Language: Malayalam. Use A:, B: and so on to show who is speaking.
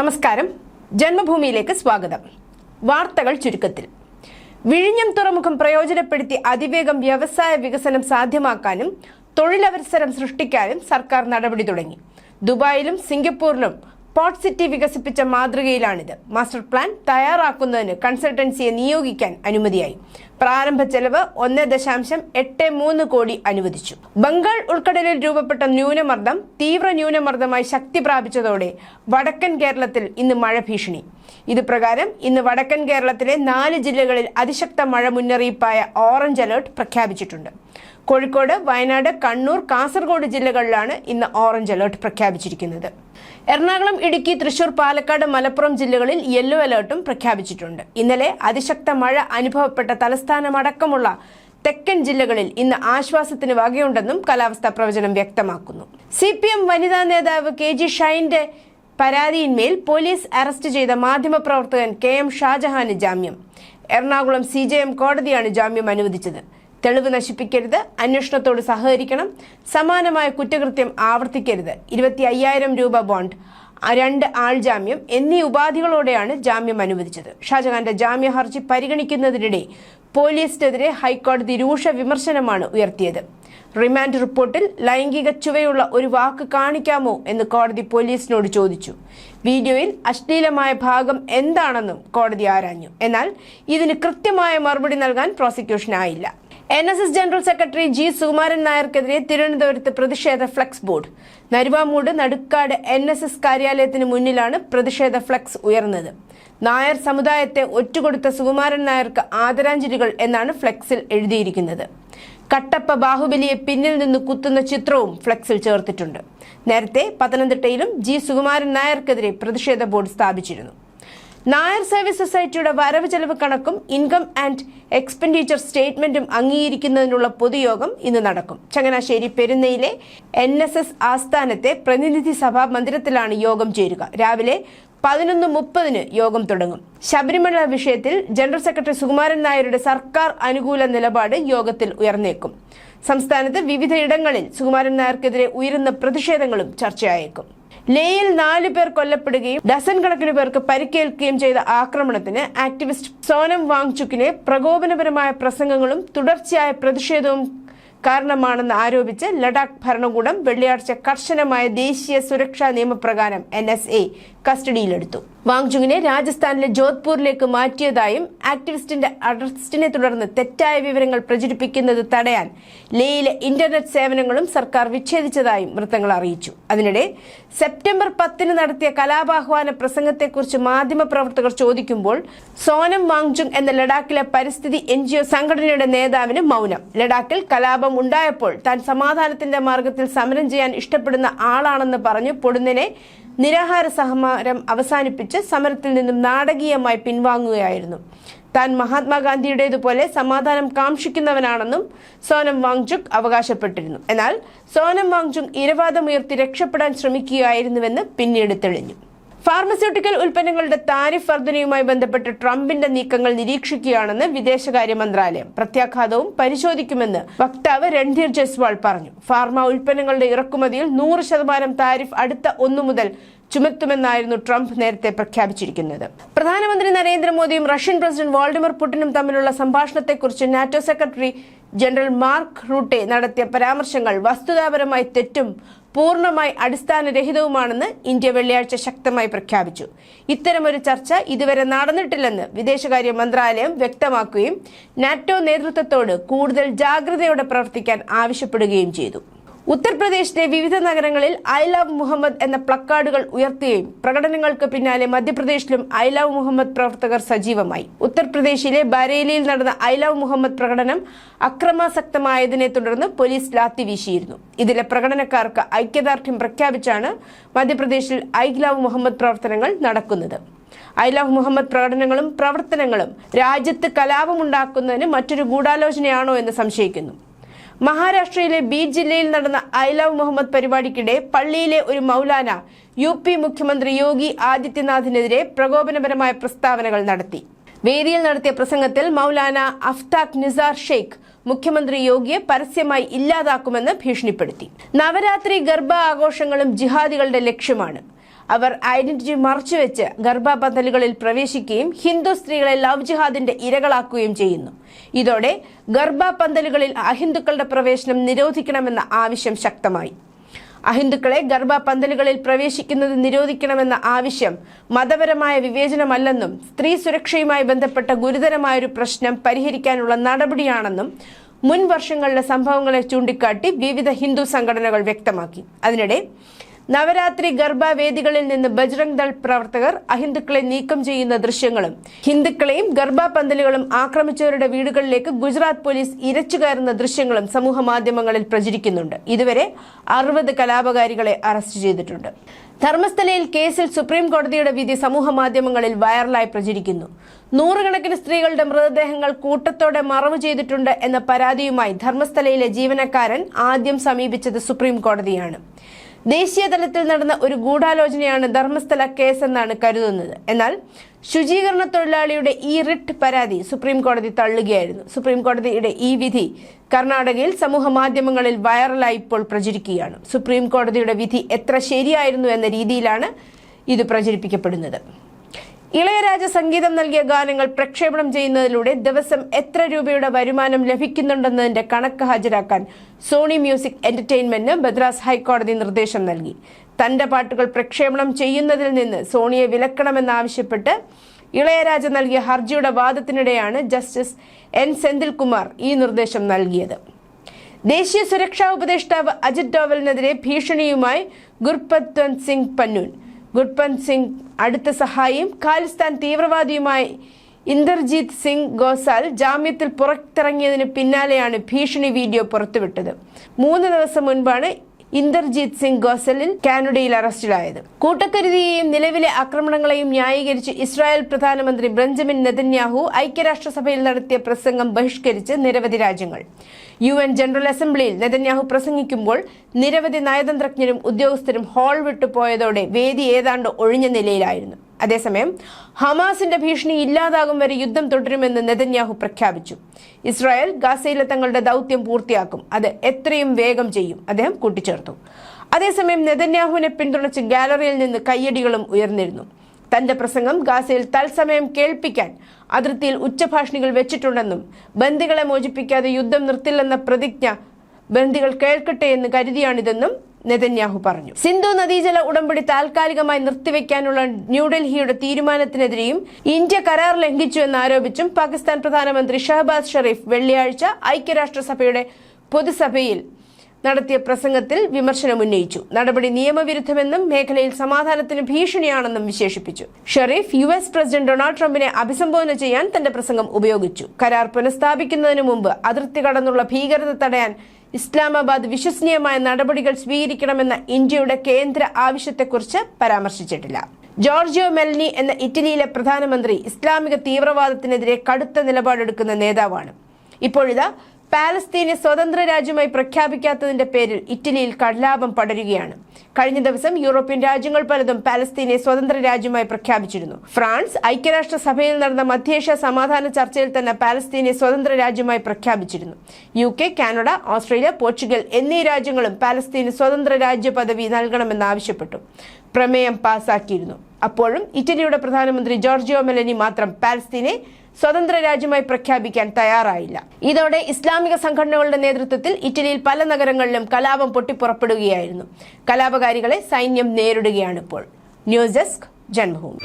A: നമസ്കാരം. ജന്മഭൂമിയിലേക്ക് സ്വാഗതം. വാർത്തകൾ ചുരുക്കത്തിൽ. വിഴിഞ്ഞം തുറമുഖം പ്രയോജനപ്പെടുത്തി അതിവേഗം വ്യവസായ വികസനം സാധ്യമാക്കാനും തൊഴിലവസരം സൃഷ്ടിക്കാനും സർക്കാർ നടപടി തുടങ്ങി. ദുബായിലും സിംഗപ്പൂരിലും പോർട്ട് സിറ്റി വികസിപ്പിച്ച മാതൃകയിലാണിത്. മാസ്റ്റർ പ്ലാൻ തയ്യാറാക്കുന്നതിന് കൺസൾട്ടൻസിയെ നിയോഗിക്കാൻ അനുമതിയായി. പ്രാരംഭ ചെലവ് ഒന്ന് ദശാംശം എട്ട് മൂന്ന് കോടി അനുവദിച്ചു. ബംഗാൾ ഉൾക്കടലിൽ രൂപപ്പെട്ട ന്യൂനമർദ്ദം തീവ്ര ന്യൂനമർദ്ദമായി ശക്തി പ്രാപിച്ചതോടെ വടക്കൻ കേരളത്തിൽ ഇന്ന് മഴ ഭീഷണി. ഇത് പ്രകാരം ഇന്ന് വടക്കൻ കേരളത്തിലെ നാല് ജില്ലകളിൽ അതിശക്ത മഴ മുന്നറിയിപ്പായ ഓറഞ്ച് അലേർട്ട് പ്രഖ്യാപിച്ചിട്ടുണ്ട്. കോഴിക്കോട് വയനാട് കണ്ണൂർ കാസർഗോഡ് ജില്ലകളിലാണ് ഇന്ന് ഓറഞ്ച് അലേർട്ട് പ്രഖ്യാപിച്ചിരിക്കുന്നത്. എറണാകുളം ഇടുക്കി തൃശൂർ പാലക്കാട് മലപ്പുറം ജില്ലകളിൽ യെല്ലോ അലേർട്ടും പ്രഖ്യാപിച്ചിട്ടുണ്ട്. ഇന്നലെ അതിശക്ത മഴ അനുഭവപ്പെട്ട തലസ്ഥാനമടക്കമുള്ള തെക്കൻ ജില്ലകളിൽ ഇന്ന് ആശ്വാസത്തിന് വകയുണ്ടെന്നും കാലാവസ്ഥാ പ്രവചനം വ്യക്തമാക്കുന്നു. സി പി എം വനിതാ നേതാവ് കെ ജി ഷൈന്റെ പരാതിയിന്മേൽ പോലീസ് അറസ്റ്റ് ചെയ്ത മാധ്യമപ്രവർത്തകൻ കെ എം ഷാജഹാന് ജാമ്യം. എറണാകുളം സി കോടതിയാണ് ജാമ്യം അനുവദിച്ചത്. തെളിവ് നശിപ്പിക്കരുത് അന്വേഷണത്തോട് സഹകരിക്കണം സമാനമായ കുറ്റകൃത്യം ആവർത്തിക്കരുത്. ഇരുപത്തി അയ്യായിരം രൂപ ബോണ്ട് രണ്ട് ആൾ ജാമ്യം എന്നീ ഉപാധികളോടെയാണ് ജാമ്യം അനുവദിച്ചത്. ഷാജഹാന്റെ ജാമ്യ ഹർജി പരിഗണിക്കുന്നതിനിടെ പോലീസിനെതിരെ ഹൈക്കോടതി രൂക്ഷ വിമർശനമാണ് ഉയർത്തിയത്. റിമാൻഡ് റിപ്പോർട്ടിൽ ലൈംഗിക ചുവയുള്ള ഒരു വാക്ക് കാണിക്കാമോ എന്ന് കോടതി പോലീസിനോട് ചോദിച്ചു. വീഡിയോയിൽ അശ്ലീലമായ ഭാഗം എന്താണെന്നും കോടതി ആരാഞ്ഞു. എന്നാൽ ഇതിന് കൃത്യമായ മറുപടി നൽകാൻ പ്രോസിക്യൂഷനായില്ല. N S S general secretary G Sukumaran നായർക്കെതിരെ തിരുവനന്തപുരത്ത് പ്രതിഷേധ flex board. Naruvamoodu Nadukkad N S S കാര്യാലയത്തിന് മുന്നിലാണ് പ്രതിഷേധ ഫ്ലക്സ് ഉയർന്നത്. നായർ സമുദായത്തെ ഒറ്റുകൊടുത്ത സുകുമാരൻ നായർക്ക് ആദരാഞ്ജലികൾ എന്നാണ് ഫ്ലക്സിൽ എഴുതിയിരിക്കുന്നത്. കട്ടപ്പ ബാഹുബലിയെ പിന്നിൽ നിന്ന് കുത്തുന്ന ചിത്രവും ഫ്ലക്സിൽ ചേർത്തിട്ടുണ്ട്. നേരത്തെ പത്തനംതിട്ടയിലും ജി. സുകുമാരൻ നായർക്കെതിരെ പ്രതിഷേധ ബോർഡ് സ്ഥാപിച്ചിരുന്നു. നായർ സർവീസ് സൊസൈറ്റിയുടെ വരവ് ചെലവ് കണക്കും ഇൻകം ആൻഡ് എക്സ്പെൻഡിച്ചർ സ്റ്റേറ്റ്മെന്റും അംഗീകരിക്കുന്നതിനുള്ള പൊതുയോഗം ഇന്ന് നടക്കും. ചങ്ങനാശ്ശേരി പെരുന്നയിലെ എൻ എസ് എസ് ആസ്ഥാനത്തെ പ്രതിനിധി സഭാ മന്ദിരത്തിലാണ് യോഗം ചേരുക. രാവിലെ പതിനൊന്ന് മുപ്പതിന് യോഗം തുടങ്ങും. ശബരിമല വിഷയത്തിൽ ജനറൽ സെക്രട്ടറി സുകുമാരൻ നായരുടെ സർക്കാർ അനുകൂല നിലപാട് യോഗത്തിൽ ഉയർന്നേക്കും. സംസ്ഥാനത്ത് വിവിധയിടങ്ങളിൽ സുകുമാരൻ നായർക്കെതിരെ ഉയരുന്ന പ്രതിഷേധങ്ങളും ചർച്ചയായേക്കും. ലേയിൽ നാല് പേർ കൊല്ലപ്പെടുകയും ഡസൻ കണക്കിന് പേർക്ക് പരിക്കേൽക്കുകയും ചെയ്ത ആക്രമണത്തിന് ആക്ടിവിസ്റ്റ് സോനം വാങ്ചുക്കിനെ പ്രകോപനപരമായ പ്രസംഗങ്ങളും തുടർച്ചയായ പ്രതിഷേധവും കാരണമാണെന്ന് ആരോപിച്ച് ലഡാക്ക് ഭരണകൂടം വെള്ളിയാഴ്ച കർശനമായ ദേശീയ സുരക്ഷാ നിയമപ്രകാരം എൻ കസ്റ്റഡിയിലെടുത്തു. വാങ്ചുങ്ങിനെ രാജസ്ഥാനിലെ ജോധ്പൂരിലേക്ക് മാറ്റിയതായും ആക്ടിവിസ്റ്റിന്റെ അറസ്റ്റിനെ തുടർന്ന് തെറ്റായ വിവരങ്ങൾ പ്രചരിപ്പിക്കുന്നത് തടയാൻ ലേയിലെ ഇന്റർനെറ്റ് സേവനങ്ങളും സർക്കാർ വിച്ഛേദിച്ചതായും വൃത്തങ്ങൾ അറിയിച്ചു. അതിനിടെ സെപ്റ്റംബർ പത്തിന് നടത്തിയ കലാപാഹ്വാന പ്രസംഗത്തെക്കുറിച്ച് മാധ്യമപ്രവർത്തകർ ചോദിക്കുമ്പോൾ സോനം വാങ്ജുങ് എന്ന ലഡാക്കിലെ പരിസ്ഥിതി എൻ ജി സംഘടനയുടെ നേതാവിന് മൗനം. ലഡാക്കിൽ കലാപം ഉണ്ടായപ്പോൾ താൻ സമാധാനത്തിന്റെ മാർഗത്തിൽ സമരം ചെയ്യാൻ ഇഷ്ടപ്പെടുന്ന ആളാണെന്ന് പറഞ്ഞു പൊടുന്നനെ നിരാഹാര സമരം അവസാനിപ്പിച്ച് സമരത്തിൽ നിന്നും നാടകീയമായി പിൻവാങ്ങുകയായിരുന്നു. താൻ മഹാത്മാഗാന്ധിയുടേതുപോലെ സമാധാനം കാക്ഷിക്കുന്നവനാണെന്നും സോനം വാങ്ചുക് അവകാശപ്പെട്ടിരുന്നു. എന്നാൽ സോനം വാങ്ചുക് ഇരവാദമുയർത്തി രക്ഷപ്പെടാൻ ശ്രമിക്കുകയായിരുന്നുവെന്ന് പിന്നീട് തെളിഞ്ഞു. ഫാർമസ്യൂട്ടിക്കൽ ഉൽപ്പന്നങ്ങളുടെ താരിഫ് വർധനയുമായി ബന്ധപ്പെട്ട് ട്രംപിന്റെ നീക്കങ്ങൾ നിരീക്ഷിക്കുകയാണെന്ന് വിദേശകാര്യ മന്ത്രാലയം പ്രത്യാഘാതവും പരിശോധിക്കുമെന്ന് വക്താവ് രൺധീർ ജയ്സ്വാൾ പറഞ്ഞു. ഫാർമ ഉൽപ്പന്നങ്ങളുടെ ഇറക്കുമതിയിൽ നൂറ് ശതമാനം താരിഫ് അടുത്ത ഒന്നു മുതൽ ചുമത്തുമെന്നായിരുന്നു ട്രംപ് നേരത്തെ പ്രഖ്യാപിച്ചിരിക്കുന്നത്. പ്രധാനമന്ത്രി നരേന്ദ്രമോദിയും റഷ്യൻ പ്രസിഡന്റ് വാൾഡിമർ പുടിനും തമ്മിലുള്ള സംഭാഷണത്തെക്കുറിച്ച് NATO secretary general Mark Rutte നടത്തിയ പരാമർശങ്ങൾ വസ്തുതാപരമായി തെറ്റും പൂർണമായി അടിസ്ഥാനരഹിതവുമാണെന്ന് ഇന്ത്യ വെള്ളിയാഴ്ച ശക്തമായി പ്രഖ്യാപിച്ചു. ഇത്തരമൊരു ചർച്ച ഇതുവരെ നടന്നിട്ടില്ലെന്ന് വിദേശകാര്യ മന്ത്രാലയം വ്യക്തമാക്കുകയും നാറ്റോ നേതൃത്വത്തോട് കൂടുതൽ ജാഗ്രതയോടെ പ്രവർത്തിക്കാൻ ആവശ്യപ്പെടുകയും ചെയ്തു. ഉത്തർപ്രദേശിലെ വിവിധ നഗരങ്ങളിൽ ഐ ലവ് മുഹമ്മദ് എന്ന പ്ലക്കാർഡുകൾ ഉയർത്തുകയും പ്രകടനങ്ങൾക്ക് പിന്നാലെ മധ്യപ്രദേശിലും ഐ ലവ് മുഹമ്മദ് പ്രവർത്തകർ സജീവമായി. ഉത്തർപ്രദേശിലെ ബരേലിയിൽ നടന്ന ഐ ലവ് മുഹമ്മദ് പ്രകടനം അക്രമാസക്തമായതിനെ തുടർന്ന് പോലീസ് ലാത്തി വീശിയിരുന്നു. ഇതിലെ പ്രകടനക്കാർക്ക് ഐക്യദാർഢ്യം പ്രഖ്യാപിച്ചാണ് മധ്യപ്രദേശിൽ ഐ ലവ് മുഹമ്മദ് പ്രവർത്തനങ്ങൾ നടക്കുന്നത്. ഐ ലവ് മുഹമ്മദ് പ്രകടനങ്ങളും പ്രവർത്തനങ്ങളും രാജ്യത്ത് കലാപമുണ്ടാക്കുന്നതിന് മറ്റൊരു ഗൂഢാലോചനയാണോ എന്ന് സംശയിക്കുന്നു. മഹാരാഷ്ട്രയിലെ ബീഡ് ജില്ലയിൽ നടന്ന ഐ ലവ് മുഹമ്മദ് പരിപാടിക്കിടെ പള്ളിയിലെ ഒരു മൗലാന യു പി മുഖ്യമന്ത്രി യോഗി ആദിത്യനാഥിനെതിരെ പ്രകോപനപരമായ പ്രസ്താവനകൾ നടത്തി. വേദിയിൽ നടത്തിയ പ്രസംഗത്തിൽ മൗലാന അഫ്താഖ് നിസാർ ഷെയ്ഖ് മുഖ്യമന്ത്രി യോഗിയെ പരസ്യമായി ഇല്ലാതാക്കുമെന്ന് ഭീഷണിപ്പെടുത്തി. നവരാത്രി ഗർഭ ആഘോഷങ്ങളും ജിഹാദികളുടെ ലക്ഷ്യമാണ്. അവർ ഐഡന്റിറ്റി മറച്ചുവെച്ച് ഗർഭപന്തലുകളിൽ പ്രവേശിക്കുകയും ഹിന്ദു സ്ത്രീകളെ ലവ് ജിഹാദിന്റെ ഇരകളാക്കുകയും ചെയ്യുന്നു. ഇതോടെ ഗർഭപന്തലുകളിൽ അഹിന്ദുക്കളുടെ പ്രവേശനം നിരോധിക്കണമെന്ന ആവശ്യം ശക്തമായി. അഹിന്ദുക്കളെ ഗർഭപന്തലുകളിൽ പ്രവേശിക്കുന്നത് നിരോധിക്കണമെന്ന ആവശ്യം മതപരമായ വിവേചനമല്ലെന്നും സ്ത്രീ സുരക്ഷയുമായി ബന്ധപ്പെട്ട ഗുരുതരമായൊരു പ്രശ്നം പരിഹരിക്കാനുള്ള നടപടിയാണെന്നും മുൻ വർഷങ്ങളിലെ സംഭവങ്ങളെ ചൂണ്ടിക്കാട്ടി വിവിധ ഹിന്ദു സംഘടനകൾ വ്യക്തമാക്കി. അതിനിടെ നവരാത്രി ഗർഭാവേദികളിൽ നിന്ന് ബജ്രംഗ് ദൾ പ്രവർത്തകർ അഹിന്ദുക്കളെ നീക്കം ചെയ്യുന്ന ദൃശ്യങ്ങളും ഹിന്ദുക്കളെയും ഗർഭാപന്തലുകളും ആക്രമിച്ചവരുടെ വീടുകളിലേക്ക് ഗുജറാത്ത് പോലീസ് ഇരച്ചുകയറുന്ന ദൃശ്യങ്ങളും സമൂഹ മാധ്യമങ്ങളിൽ പ്രചരിക്കുന്നുണ്ട്. ഇതുവരെ അറുപത് കലാപകാരികളെ അറസ്റ്റ് ചെയ്തിട്ടുണ്ട്. ധർമ്മസ്ഥലയിൽ കേസിൽ സുപ്രീം കോടതിയുടെ വിധി സമൂഹ മാധ്യമങ്ങളിൽ വൈറലായി പ്രചരിക്കുന്നു. നൂറുകണക്കിന് സ്ത്രീകളുടെ മൃതദേഹങ്ങൾ കൂട്ടത്തോടെ മറവ് ചെയ്തിട്ടുണ്ട് എന്ന പരാതിയുമായി ധർമ്മസ്ഥലയിലെ ജീവനക്കാരൻ ആദ്യം സമീപിച്ചത് സുപ്രീം കോടതിയാണ്. ദേശീയ തലത്തിൽ നടന്ന ഒരു ഗൂഢാലോചനയാണ് ധർമ്മസ്ഥല കേസ് എന്നാണ് കരുതുന്നത്. എന്നാൽ ശുചീകരണ തൊഴിലാളിയുടെ ഈ റിട്ട് പരാതി സുപ്രീം കോടതി തള്ളുകയായിരുന്നു. സുപ്രീം കോടതിയുടെ ഈ വിധി കർണാടകയിൽ സമൂഹ മാധ്യമങ്ങളിൽ വൈറലായി ഇപ്പോൾ പ്രചരിക്കുകയാണ്. സുപ്രീം കോടതിയുടെ വിധി എത്ര ശരിയായിരുന്നു എന്ന രീതിയിലാണ് ഇത് പ്രചരിപ്പിക്കപ്പെടുന്നത്. ഇളയരാജ സംഗീതം നൽകിയ ഗാനങ്ങൾ പ്രക്ഷേപണം ചെയ്യുന്നതിലൂടെ ദിവസം എത്ര രൂപയുടെ വരുമാനം ലഭിക്കുന്നുണ്ടെന്നതിന്റെ കണക്ക് ഹാജരാക്കാൻ സോണി മ്യൂസിക് എന്റർടൈൻമെന്റിന് മദ്രാസ് ഹൈക്കോടതി നിർദ്ദേശം നൽകി. തന്റെ പാട്ടുകൾ പ്രക്ഷേപണം ചെയ്യുന്നതിൽ നിന്ന് സോണിയെ വിലക്കണമെന്നാവശ്യപ്പെട്ട് ഇളയരാജ നൽകിയ ഹർജിയുടെ വാദത്തിനിടെയാണ് ജസ്റ്റിസ് എൻ. സെന്തിൽകുമാർ ഈ നിർദ്ദേശം നൽകിയത്. ദേശീയ സുരക്ഷാ ഉപദേഷ്ടാവ് അജിത് ഡോവലിനെതിരെ ഭീഷണിയുമായി ഗുർപത്വന്ത് സിംഗ് പന്നൂൻ ഗുർപന്ത് സിംഗ് അടുത്ത സഹായിയും ഖാലിസ്ഥാൻ തീവ്രവാദിയുമായി ഇന്ദർജീത് സിംഗ് ഗോസാൽ ജാമ്യത്തിൽ പുറത്തിറങ്ങിയതിന് പിന്നാലെയാണ് ഭീഷണി വീഡിയോ പുറത്തുവിട്ടത്. മൂന്ന് ദിവസം മുൻപാണ് ഇന്ദർജീത് സിംഗ് ഗോസലിൻ കാനഡയിൽ അറസ്റ്റിലായത്. കൂട്ടക്കരുതിയെയും നിലവിലെ ആക്രമണങ്ങളെയും ന്യായീകരിച്ച് ഇസ്രായേൽ പ്രധാനമന്ത്രി ബ്രഞ്ചമിൻ നെതന്യാഹു ഐക്യരാഷ്ട്രസഭയിൽ നടത്തിയ പ്രസംഗം ബഹിഷ്കരിച്ച് നിരവധി രാജ്യങ്ങൾ. യു എൻ ജനറൽ അസംബ്ലിയിൽ നെതന്യാഹു പ്രസംഗിക്കുമ്പോൾ നിരവധി നയതന്ത്രജ്ഞരും ഉദ്യോഗസ്ഥരും ഹാൾ വിട്ടുപോയതോടെ വേദി ഏതാണ്ട് ഒഴിഞ്ഞ നിലയിലായിരുന്നു. അതേസമയം ഹമാസിന്റെ ഭീഷണി ഇല്ലാതാകും വരെ യുദ്ധം തുടരുമെന്ന് നെതന്യാഹു പ്രഖ്യാപിച്ചു. ഇസ്രായേൽ ഗാസയിലെ തങ്ങളുടെ ദൗത്യം പൂർത്തിയാക്കും. അത് എത്രയും വേഗം ചെയ്യും. അദ്ദേഹം കൂട്ടിച്ചേർത്തു. അതേസമയം നെതന്യാഹുവിനെ പിന്തുണച്ച് ഗാലറിയിൽ നിന്ന് കയ്യടികളും ഉയർന്നിരുന്നു. തന്റെ പ്രസംഗം ഗാസയിൽ തത്സമയം കേൾപ്പിക്കാൻ അതിർത്തിയിൽ ഉച്ചഭാഷണികൾ വെച്ചിട്ടുണ്ടെന്നും ബന്ദികളെ മോചിപ്പിക്കാതെ യുദ്ധം നിർത്തില്ലെന്ന പ്രതിജ്ഞ ബന്ദികൾ കേൾക്കട്ടെ എന്ന് കരുതിയാണിതെന്നും നെതന്യാഹു പറഞ്ഞു. സിന്ധു നദീജല ഉടമ്പടി താൽക്കാലികമായി നിർത്തിവെക്കാനുള്ള ന്യൂഡൽഹിയുടെ തീരുമാനത്തിനെതിരെയും ഇന്ത്യ കരാർ ലംഘിച്ചു എന്നാരോപിച്ചും പാകിസ്ഥാൻ പ്രധാനമന്ത്രി ഷഹബാസ് ഷെറീഫ് വെള്ളിയാഴ്ച ഐക്യരാഷ്ട്രസഭയുടെ പൊതുസഭയിൽ നടത്തിയ പ്രസംഗത്തിൽ വിമർശനമുന്നയിച്ചു നടപടി നിയമവിരുദ്ധമെന്നും മേഖലയിൽ സമാധാനത്തിന് ഭീഷണിയാണെന്നും വിശേഷിപ്പിച്ചു. Sharif U S president Donald ട്രംപിനെ അഭിസംബോധന ചെയ്യാൻ തന്റെ പ്രസംഗം ഉപയോഗിച്ചു. കരാർ പുനഃസ്ഥാപിക്കുന്നതിന് മുമ്പ് അതിർത്തി കടന്നുള്ള ഭീകരത തടയാൻ ഇസ്ലാമാബാദ് വിശ്വസനീയമായ നടപടികൾ സ്വീകരിക്കണമെന്ന ഇന്ത്യയുടെ കേന്ദ്ര ആവശ്യത്തെക്കുറിച്ച് പരാമർശിച്ചിട്ടില്ല. ജോർജിയോ മെൽനി എന്ന ഇറ്റലിയിലെ പ്രധാനമന്ത്രി ഇസ്ലാമിക തീവ്രവാദത്തിനെതിരെ കടുത്ത നിലപാടെടുക്കുന്ന നേതാവാണ്. ഇപ്പോഴിതാ പാലസ്തീനെ സ്വതന്ത്ര രാജ്യമായി പ്രഖ്യാപിക്കാത്തതിന്റെ പേരിൽ ഇറ്റലിയിൽ കടലാപം പടരുകയാണ്. കഴിഞ്ഞ ദിവസം യൂറോപ്യൻ രാജ്യങ്ങൾ പലതും പാലസ്തീനെ സ്വതന്ത്ര രാജ്യമായി പ്രഖ്യാപിച്ചിരുന്നു. ഫ്രാൻസ് ഐക്യരാഷ്ട്ര സഭയിൽ നടന്ന മധ്യേഷ്യ സമാധാന ചർച്ചയിൽ തന്നെ പാലസ്തീനെ സ്വതന്ത്ര രാജ്യമായി പ്രഖ്യാപിച്ചിരുന്നു. U K Canada Australia Portugal എന്നീ രാജ്യങ്ങളും പാലസ്തീന് സ്വതന്ത്ര രാജ്യ പദവി നൽകണമെന്നാവശ്യപ്പെട്ടു പ്രമേയം പാസാക്കിയിരുന്നു. അപ്പോഴും ഇറ്റലിയുടെ പ്രധാനമന്ത്രി ജോർജിയോ മെലനി മാത്രം പാലസ്തീനെ സ്വതന്ത്ര രാജ്യമായി പ്രഖ്യാപിക്കാൻ തയ്യാറായില്ല. ഇതോടെ ഇസ്ലാമിക സംഘടനകളുടെ നേതൃത്വത്തിൽ ഇറ്റലിയിൽ പല നഗരങ്ങളിലും കലാപം പൊട്ടിപ്പുറപ്പെടുകയായിരുന്നു. കലാപകാരികളെ സൈന്യം നേരിടുകയാണിപ്പോൾ ന്യൂസ് ഡെസ്ക് ജന്മഭൂമി.